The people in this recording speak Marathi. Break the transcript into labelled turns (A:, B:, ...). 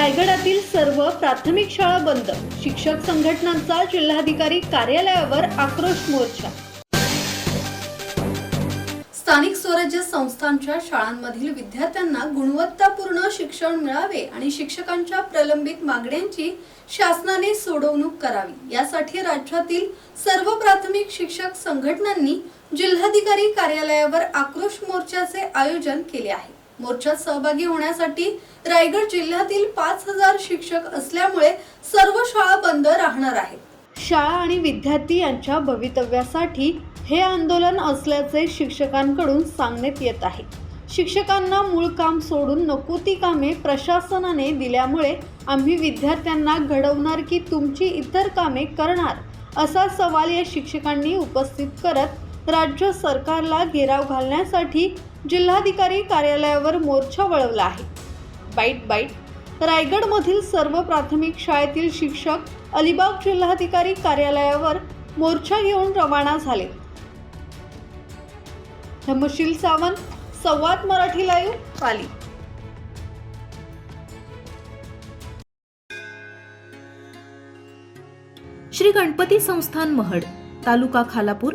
A: रायगडातील सर्व प्राथमिक शाळा बंद. शिक्षक संघटनांचा जिल्हाधिकारी कार्यालयावर आक्रोश मोर्चा. स्थानिक स्वराज्य संस्थांच्या शाळांमधील विद्यार्थ्यांना गुणवत्तापूर्ण शिक्षण मिळावे आणि शिक्षकांच्या प्रलंबित मागण्यांची शासनाने सोडवणूक करावी. यासाठी राज्यातील सर्व प्राथमिक शिक्षक संघटनांनी जिल्हाधिकारी कार्यालयावर आक्रोश मोर्चाचे आयोजन केले आहे. मोर्चात सहभागी होण्यासाठी रायगड जिल्ह्यातील पाच हजार शिक्षक असल्यामुळे सर्व शाळा बंद राहणार आहेत. शाळा आणि विद्यार्थी यांच्या भवितव्यासाठी हे आंदोलन असल्याचे शिक्षकांकडून सांगण्यात येत आहे. शिक्षकांना मूळ काम सोडून नको ती कामे प्रशासनाने दिल्यामुळे आम्ही विद्यार्थ्यांना घडवणार की तुमची इतर कामे करणार असा सवाल या शिक्षकांनी उपस्थित करत राज्य सरकारला घेराव घालण्यासाठी जिल्हाधिकारी कार्यालयावर मोर्चा वळवला आहे. Byte byte. रायगडमधील सर्व प्राथमिक शाळेतील शिक्षक अलिबाग जिल्हाधिकारी कार्यालयावर मोर्चा घेऊन रवाना झाले. धम्मशील सावंत संवाद मराठी लाईव्ह पाली.
B: श्री गणपती संस्थान महड तालुका खालापूर